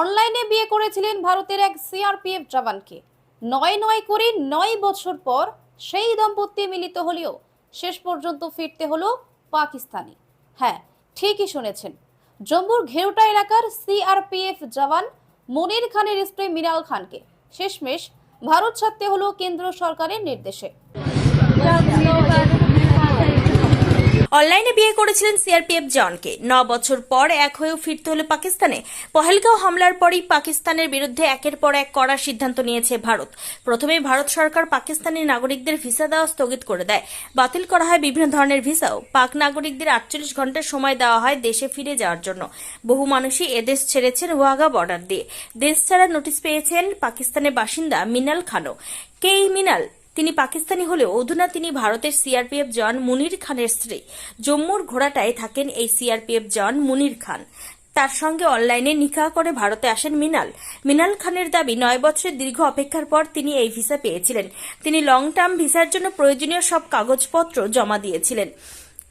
অনলাইনে বিয়ে করেছিলেন ভারতের এক সিআরপিএফ জওয়ানকে। নয় নয় করে নয় বছর পর সেই দম্পতি মিলিত হলেও শেষ পর্যন্ত ফিরতে হলো পাকিস্তানি। হ্যাঁ ঠিকই শুনেছেন। জম্মুর ঘেউটা এলাকার সিআরপিএফ জওয়ান মনির খানের স্ত্রী মিনাল খানকে শেষমেশ ভারত ছাড়তে হলো কেন্দ্র সরকারের নির্দেশে। অনলাইনে বিয়ে করেছিলেন সিআরপিএফ জনকে ন বছর পর এক হয়েও ফিরতে হলো পাকিস্তানে। পহেলগাঁও হামলার পরই পাকিস্তানের বিরুদ্ধে একের পর এক করার সিদ্ধান্ত নিয়েছে ভারত। প্রথমে ভারত সরকার পাকিস্তানি নাগরিকদের ভিসা দেওয়া স্থগিত করে দেয়। বাতিল করা হয় বিভিন্ন ধরনের ভিসাও। পাক নাগরিকদের আটচল্লিশ ঘণ্টা সময় দেওয়া হয় দেশে ফিরে যাওয়ার জন্য। বহু মানুষই এদেশ ছেড়েছেন ওয়াগা বর্ডার দিয়ে। দেশ ছাড়া নোটিশ পেয়েছেন পাকিস্তানের বাসিন্দা মিনাল খানও। কে মিনাল? তিনি পাকিস্তানি হলেও অধুনা তিনি ভারতের সিআরপিএফ জওয়ান মুনির খানের স্ত্রী। জম্মুর ঘোড়াটায় থাকেন এই সিআরপিএফ জওয়ান মুনির খান। তার সঙ্গে অনলাইনে নিকাহ করে ভারতে আসেন মিনাল। মিনাল খানের দাবি, নয় বছরের দীর্ঘ অপেক্ষার পর তিনি এই ভিসা পেয়েছিলেন। তিনি লং টার্ম ভিসার জন্য প্রয়োজনীয় সব কাগজপত্র জমা দিয়েছিলেন।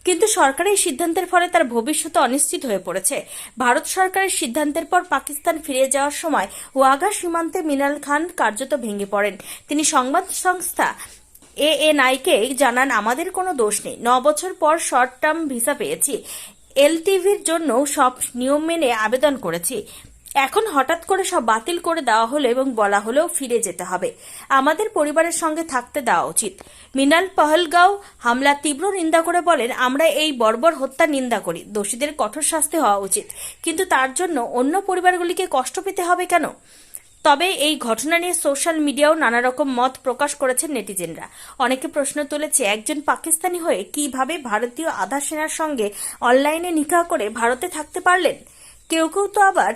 কিন্তু সরকারের সিদ্ধান্তের ফলে তার ভবিষ্যৎ অনিশ্চিত হয়ে পড়েছে। ভারত সরকারের সিদ্ধান্তের পর পাকিস্তান ফিরে যাওয়ার সময় ওয়াগা সীমান্তে মিনাল খান কার্যত ভেঙে পড়েন। তিনি সংবাদ সংস্থা এ এন এএনআইকে জানান, আমাদের কোনো দোষ নেই। ন বছর পর শর্ট টার্ম ভিসা পেয়েছি। এলটিভির জন্য সব নিয়ম মেনে আবেদন করেছি। এখন হঠাৎ করে সব বাতিল করে দেওয়া হলো এবং বলা হলেও ফিরে যেতে হবে। আমাদের পরিবারের সঙ্গে থাকতে দেওয়া উচিত। মিনাল পহলগাঁও হামলা তীব্র নিন্দা করে বলেন, আমরা এই বর্বর হত্যা নিন্দা করি। দোষীদের কঠোর শাস্তি হওয়া উচিত। কিন্তু তার জন্য অন্য পরিবারগুলিকে কষ্ট পেতে হবে কেন? তবে এই ঘটনা নিয়ে সোশ্যাল মিডিয়াও নানা রকম মত প্রকাশ করেছেন নেটিজেনরা। অনেকে প্রশ্ন তুলেছে, একজন পাকিস্তানি হয়ে কীভাবে ভারতীয় আধা সেনার সঙ্গে অনলাইনে নিকা করে ভারতে থাকতে পারলেন? কেউ কেউ তো আবার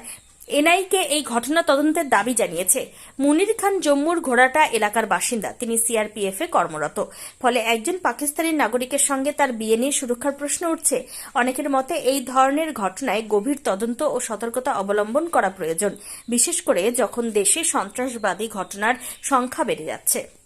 এনআইকে এই ঘটনা তদন্তের দাবি জানিয়েছে। মুনির খান জম্মুর ঘোড়াটা এলাকার বাসিন্দা। তিনি সিআরপিএফ এ কর্মরত। ফলে একজন পাকিস্তানি নাগরিকের সঙ্গে তার বিয়ে নিয়ে সুরক্ষার প্রশ্ন উঠছে। অনেকের মতে এই ধরনের ঘটনায় গভীর তদন্ত ও সতর্কতা অবলম্বন করা প্রয়োজন। বিশেষ করে যখন দেশে সন্ত্রাসবাদী ঘটনার সংখ্যা বেড়ে যাচ্ছে।